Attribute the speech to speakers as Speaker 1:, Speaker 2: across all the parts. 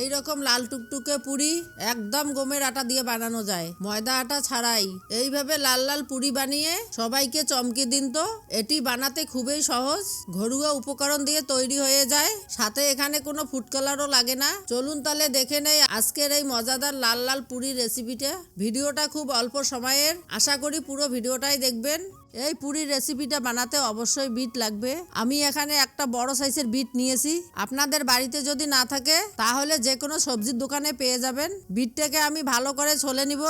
Speaker 1: এই রকম লাল টুকটুকে পুরি একদম গমের আটা দিয়ে বানানো যায়। ময়দা আটা ছাড়াই। এইভাবে লাল লাল পুরি বানিয়ে সবাইকে চমকে দিন তো। এটি বানাতে খুবই সহজ। ঘরোয়া উপকরণ দিয়ে তৈরি হয়ে যায়। সাথে এখানে কোনো ফুড কালারও লাগে না। চলুন তাহলে দেখে নেই আজকের এই মজাদার লাল লাল পুরি রেসিপিটা ভিডিওটা খুব অল্প সময়ের। আশা করি পুরো ভিডিওটাই দেখবেন। এই পুরীর রেসিপিটা বানাতে অবশ্যই বিট লাগবে। আমি এখানে একটা বড় সাইজের বিট নিয়েছি। আপনাদের বাড়িতে যদি না থাকে, তাহলে যে কোনো সবজির দোকানে পেয়ে যাবেন। বিটটাকে আমি ভালো করে ছলে নিব।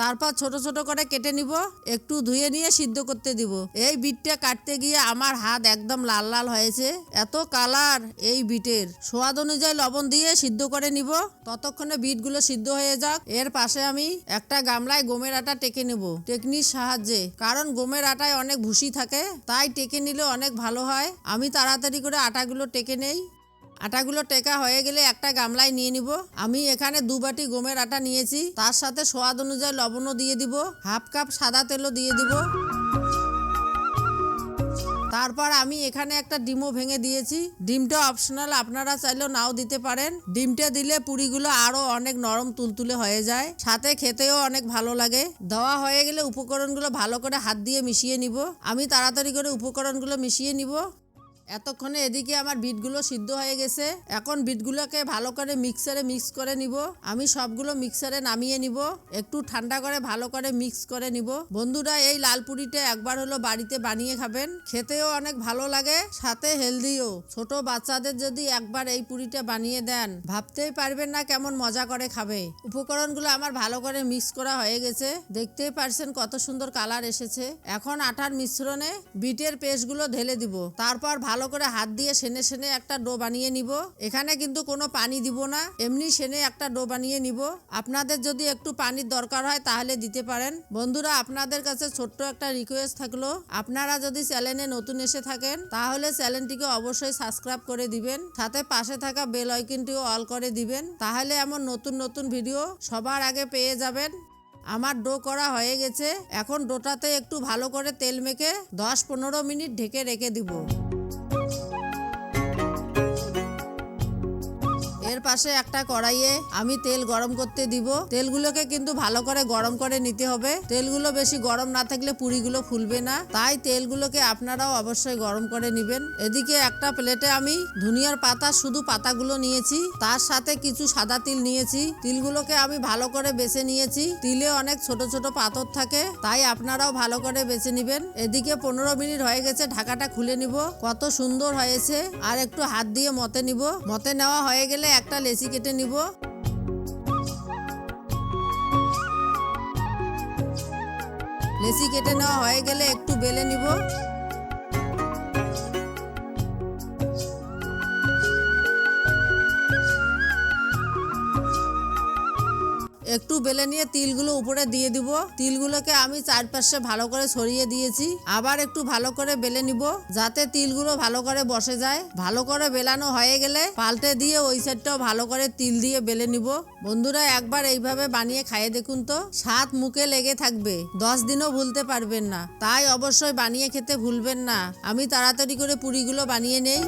Speaker 1: তারপর ছোট ছোট করে কেটে নিব, একটু ধুয়ে নিয়ে সিদ্ধ করতে দিব। এই বিটটা কাটতে গিয়ে আমার হাত একদম লাল লাল হয়েছে। এত কালার এই বিটের। স্বাদ অনুযায়ী লবণ দিয়ে সিদ্ধ করে নিব। ততক্ষণে বিটগুলো সিদ্ধ হয়ে যাক। এর পাশে আমি একটা গামলায় গমের আটা টেকে নেব, টেকনির সাহায্যে। কারণ গমের আটায় অনেক ভুসি থাকে, তাই টেকে নিলে অনেক ভালো হয়। আমি তাড়াতাড়ি করে আটাগুলো টেকে নেই। আটাগুলো টেকা হয়ে গেলে একটা গামলায় নিয়ে নিব। আমি এখানে দু বাটি গমের আটা নিয়েছি। তার সাথে স্বাদ অনুযায়ী লবণও দিয়ে দিব। হাফ কাপ সাদা তেলও দিয়ে দিব। তারপর আমি এখানে একটা ডিমও ভেঙে দিয়েছি। ডিমটা অপশনাল, আপনারা চাইলেও নাও দিতে পারেন। ডিমটা দিলে পুরিগুলো আরও অনেক নরম তুলতুলে হয়ে যায়। সাথে খেতেও অনেক ভালো লাগে। দেওয়া হয়ে গেলে উপকরণগুলো ভালো করে হাত দিয়ে মিশিয়ে নিব। আমি তাড়াতাড়ি করে উপকরণগুলো মিশিয়ে নিব। এতক্ষণে এদিকে আমার বিটগুলো সিদ্ধ হয়ে গেছে। এখন বিটগুলোকে ভালো করে মিক্সারে মিক্স করে নিব। আমি সবগুলো মিক্সারে নামিয়ে নিব। একটু ঠান্ডা করে ভালো করে মিক্স করে নিব। বন্ধুরা, এই লাল পুরিটা একবার হলো বাড়িতে বানিয়ে খাবেন। খেতেও অনেক ভালো লাগে, সাথে হেলদিও। ছোট বাচ্চাদের যদি একবার এই পুরিটা বানিয়ে দেন, ভাবতেই পারবেন না কেমন মজা করে খাবে। উপকরণগুলো আমার ভালো করে মিক্স করা হয়ে গেছে। দেখতেই পারছেন কত সুন্দর কালার এসেছে। এখন আটার মিশ্রণে বিটের পেস্টগুলো ঢেলে দিব। তারপর ভালো করে হাত দিয়ে সেনে সেনে একটা ডো বানিয়ে নিব। এখানে কিন্তু কোনো পানি দিব না। এমনি সেনে একটা ডো বানিয়ে নিব। আপনাদের যদি একটু পানির দরকার হয় তাহলে দিতে পারেন। বন্ধুরা, আপনাদের কাছে ছোট্ট একটা রিকোয়েস্ট থাকল। আপনারা যদি চ্যানেলে নতুন এসে থাকেন, তাহলে চ্যানেলটিকে অবশ্যই সাবস্ক্রাইব করে দিবেন। সাথে পাশে থাকা বেল আইকনটিও অল করে দিবেন। তাহলে এমন নতুন নতুন ভিডিও সবার আগে পেয়ে যাবেন। আমার ডো করা হয়ে গেছে। এখন ডোটাতে একটু ভালো করে তেল মেখে দশ পনেরো মিনিট ঢেকে রেখে দিব। এর পাশে একটা কড়াইয়ে আমি তেল গরম করতে দিব। তেলগুলোকে কিন্তু ভালো করে গরম করে নিতে হবে। তেলগুলো বেশি গরম না থাকলে পুরিগুলো ফুলবে না। তাই তেলগুলোকে আপনারাও অবশ্যই গরম করে নেবেন। এদিকে একটা প্লেটে আমি ধনিয়ার পাতা, শুধু পাতাগুলো নিয়েছি। তার সাথে কিছু সাদা তিল নিয়েছি। তিলগুলোকে আমি ভালো করে বেছে নিয়েছি। তিলে অনেক ছোট ছোট পাথর থাকে, তাই আপনারাও ভালো করে বেছে নেবেন। এদিকে পনেরো মিনিট হয়ে গেছে, ঢাকাটা খুলে নিব। কত সুন্দর হয়েছে। আর একটু হাত দিয়ে মতে নিব। মতে নেওয়া হয়ে গেলে একটা লেচি কেটে নিব। লেচি কেটে নেওয়া হয়ে গেলে একটু বেলে নিব। একটু বেলে নিয়ে তিলগুলো উপরে দিয়ে দিব। তিলগুলোকে আমি চারপাশে ভালো করে ছড়িয়ে দিয়েছি। আবার একটু ভালো করে বেলে নিব, যাতে তিলগুলো ভালো করে বসে যায়। ভালো করে বেলানো হয়ে গেলে পাল্টে দিয়ে ওই সাইডটাও ভালো করে তিল দিয়ে বেলে নিব। বন্ধুরা, একবার এইভাবে বানিয়ে খাইয়ে দেখুন তো। সাত মুখে লেগে থাকবে, দশ দিনও ভুলতে পারবেন না। তাই অবশ্যই বানিয়ে খেতে ভুলবেন না। আমি তাড়াতাড়ি করে পুরিগুলো বানিয়ে নেই।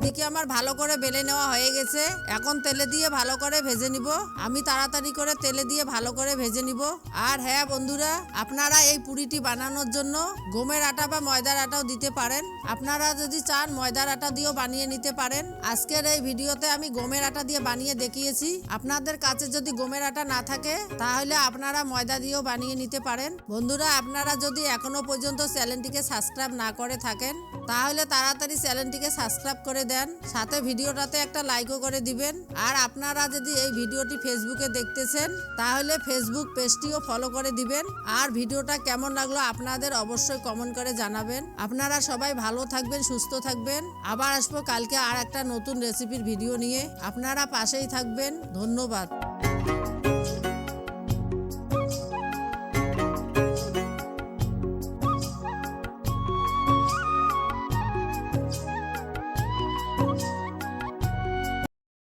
Speaker 1: এদিকে আমার ভালো করে বেলে নেওয়া হয়ে গেছে। এখন তেলে দিয়ে ভালো করে ভেজে নিব। আমি তাড়াতাড়ি করে তেলে দিয়ে ভালো করে ভেজে নিব। আর হ্যাঁ বন্ধুরা, আপনারা এই পুরিটি বানানোর জন্য গমের আটা বা ময়দার আটাও দিতে পারেন। আপনারা যদি চান ময়দার আটা দিয়েও বানিয়ে নিতে পারেন। আজকের এই ভিডিওতে আমি গমের আটা দিয়ে বানিয়ে দেখিয়েছি। আপনাদের কাছে যদি গমের আটা না থাকে, তাহলে আপনারা ময়দা দিয়েও বানিয়ে নিতে পারেন। বন্ধুরা, আপনারা যদি এখনও পর্যন্ত চ্যানেলটিকে সাবস্ক্রাইব না করে থাকেন, তাহলে তাড়াতাড়ি চ্যানেলটিকে সাবস্ক্রাইব করে দেন, সাথে ভিডিওটাতে একটা লাইকও করে দিবেন। আর আপনারা যদি এই ভিডিওটি ফেসবুকে দেখতেছেন, তাহলে ফেসবুক পেজটিও ফলো করে দিবেন। আর ভিডিওটা কেমন লাগল আপনাদের অবশ্যই কমেন্ট করে জানাবেন। আপনারা সবাই ভালো থাকবেন, সুস্থ থাকবেন। আবার আসব কালকে আর একটা নতুন রেসিপির ভিডিও নিয়ে। আপনারা পাশেই থাকবেন। ধন্যবাদ।